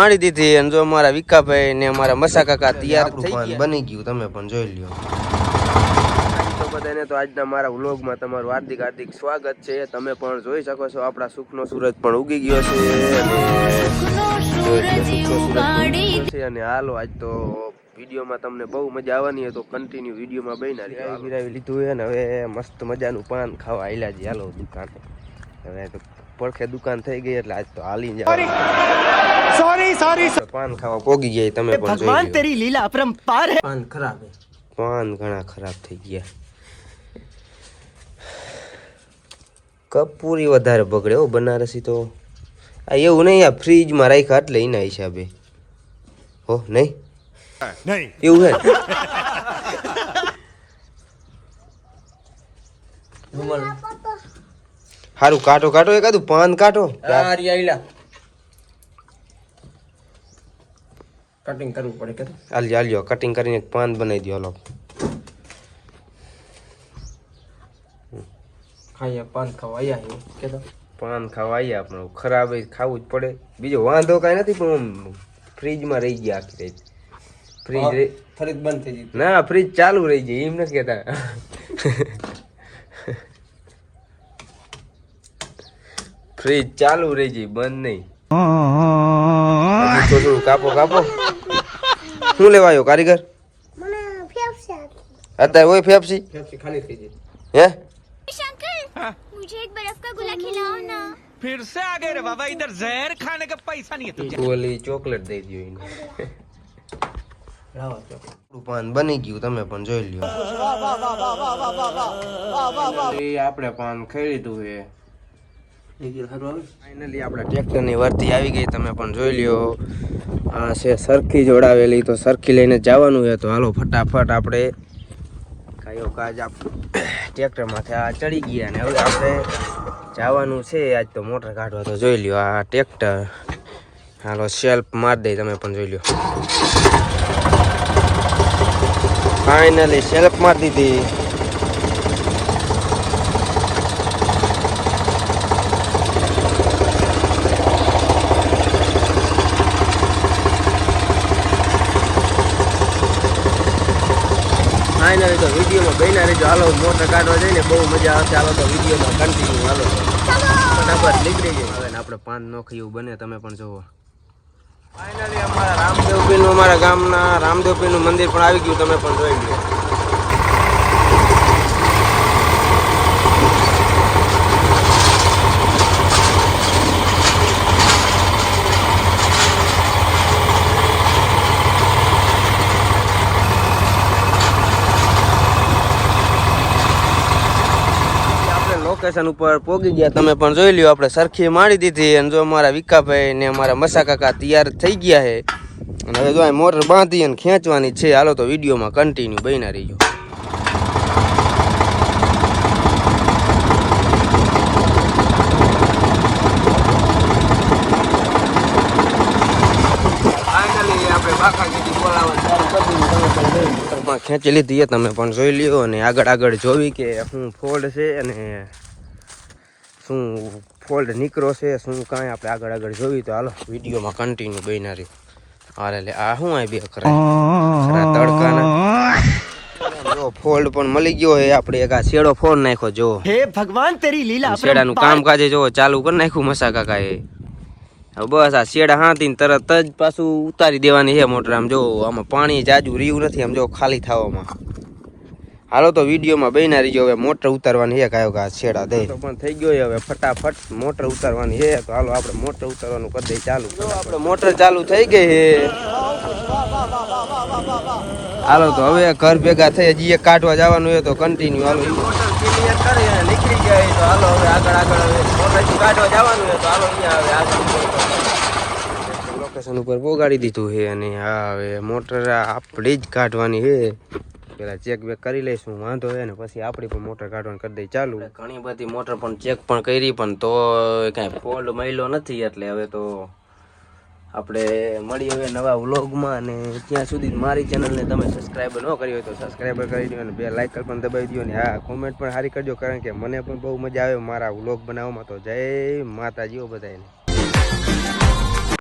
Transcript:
મારી દીધી અને જો અમારા વિકાભાઈ ને અમારા મસા કાકા તૈયાર થઈ ગયા. બની ગયું તમે પણ જોઈ લ્યો. તો બધાને તો આજના મારા વ્લોગમાં તમારું હાર્દિક હાર્દિક સ્વાગત છે. તમે પણ જોઈ શકો છો આપણા સુખનો સૂરજ પણ ઉગી ગયો છે. અને પણ છે. અને હાલો આજ તો વિડીયોમાં તમને બહુ મજા આવવાની હોય તો કન્ટિન્યુ વિડીયોમાં રહ્યો વિરાવી લીધું હોય ને હવે મસ્ત મજાનું પાન ખાવા આયલા જ હાલો દુકાને. હવે તો પડખે દુકાન થઈ ગઈ એટલે આજ તો હાલી જાય સોરી સોરી પાન ખાવા પોગી ગયા તમે પણ ભગવાન તેરી લીલા અપરંપાર હે. પાન ખરાબ પાન ઘણા ખરાબ થઈ ગયા. કપૂરી વધારે બગડે હો બનારસી તો. આ એવું નહીં આ ફ્રીજમાં રાખ્યા એટલે એના હિસાબે. હો નહીં? નહીં. એવું હે? રૂમાલ સારું કાઢો કાઢો એકાદું પાન રી કટિંગ કરવું પડે કે આલ્યો આલ્યો કટિંગ કરીને પાન બનાવી દો હાલો. ખાઈએ પાન ખાવા આયા કે પાન ખાવા આવ્યા પણ ખરાબ ખાવું જ પડે. બીજો વાંધો કાંઈ નથી પણ ફ્રીજમાં રહી ગયા આખી રાત. ફ્રીજ રહી ફરી બંધ થઈ ગઈ. ના ફ્રીજ ચાલુ રહી ગઈ એમ નથી કહેતા. ફ્રીજ ચાલુ રહી જાય બંધ નહીં હજી થોડું કાપો કાપો શું લેવાયો કારીગર અત્યારે હોય ફેફસી ફેફસી ખાલી થઈ ગઈ હે शंकर मुझे एक बर्फ का गोला खिलाओ ना फिर से आ गए रे बाबा इधर जहर खाने का पैसा नहीं है तुझे ઓલી ચોકલેટ દઈ દો એને લાવો તો આપણું પાન બની ગયું તમે પણ જોઈ લ્યો એ આપણે પાન ખાઈ લીધું છે એક દી હારું આવે ફાઇનલી આપણે ટ્રેક્ટરની વર્તી આવી ગઈ, તમે પણ જોઈ લ્યો. આ છે સરખી જોડાવેલી, તો સરખી લઈને જવાનું છે. તો હાલો ફટાફટ આપણે કાયો કાજ આપ, ટ્રેક્ટરમાંથી આ ચડી ગયા અને હવે આપણે જવાનું છે. આજ તો મોટર કાઢવા તો જોઈ લ્યો, આ ટ્રેક્ટર. હાલો સેલ્ફ મારી દઈ તમે પણ જોઈ લ્યો. ફાઇનલી સેલ્ફ મારી દીધી. ફાઇનલી તો વિડીયોમાં બન્યા રહેજો. હાલો મોટર કાઢવા જઈને બહુ મજા આવશે. હાલો તો વિડીયોમાં કન્ટિન્યુ હાલો. બરાબર નીકળી જાય હવે ને આપણે પાન નોખી એવું બને, તમે પણ જોવો. ફાઇનલી અમારા રામદેવ પીરનું અમારા ગામના રામદેવ પીરનું મંદિર પણ આવી ગયું, તમે પણ જોઈ લો આપણે લોકેશન ઉપર પોગી ગયા. તમે પણ જોઈ લ્યો, આપણે સરખી મારી દીધી. અને જો અમારા વિકાભાઈ ને અમારા મસા કાકા તૈયાર થઈ ગયા છે, અને હવે જો મોટર બાંધી અને ખેંચવાની છે, હાલો તો વિડીયોમાં કન્ટિન્યુ બન્યા રહીજો. ખેંચી લીધી તમે પણ જોઈ લ્યો. અને આગળ આગળ જોવી કે શું ફોલ્ડ છે અને શું ફોલ્ટ નીકળો છે શું કાંઈ આપણે આગળ આગળ જોયું તો હાલો વિડીયોમાં કન્ટિન્યુ બનારી અરે લે આ શું આ બે ખરા તડકાના. ફોલ્ડ પણ મળી ગયો હે આપણે એક આ શેડો ફોન નાખ્યો જો હે ભગવાન તેરી લીલા શેડાનું કામકાજે જો ચાલુ કરી નાખ્યું મસા કાકા એ બસ આ શેડા હાંતીને તરત જ પાછું ઉતારી દેવાની છે મોટર આમ જો આમાં પાણી જાજુ રહ્યું નથી આમ જો ખાલી થવામાં. હાલો તો વિડીયોમાં બન્યા રહીજો. હવે મોટર ઉતારવાની છે કાયો કા છેડા દે તો પણ થઈ ગયો હવે ફટાફટ મોટર ઉતારવાની છે. તો હાલો આપણે મોટર ઉતારવાનું કરી દઈએ ચાલુ આપણે મોટર ચાલુ થઈ ગઈ છે. હાલો તો હવે ઘર ભેગા થઈ હજી એક કાઢવા જવાનું હોય તો કન્ટિન્યુ હાલો. નીકળી જાય તો હાલો હવે આગળ આગળ હવે કાઢવા જવાનું છે તો હાલો અહીંયા હવે આગળ લોકેશન ઉપર પોગાડી દીધું છે અને હા હવે મોટર આપણે જ કાઢવાની છે. પેલા ચેક બેક કરી લઈશું, વાંધો હોય ને, પછી આપણી પણ મોટર કાઢવાનું કરી દઈ ચાલુ. ઘણી બધી મોટર પણ ચેક પણ કરી, પણ તો કાંઈ ફોલ્ડ મળ્યો નથી એટલે હવે તો આપણે મળીએ હવે નવા વ્લોગમાં અને ત્યાં સુધી મારી ચેનલને તમે સબસ્ક્રાઈબર ન કરી હોય તો સબસ્ક્રાઈબર કરી દો અને બે લાઇકર પણ દબાવી દો અને હા કોમેન્ટ પણ સારી કરજો, કારણ કે મને પણ બહુ મજા આવે મારા વ્લોગ બનાવવામાં. તો જય માતાજીઓ બધાને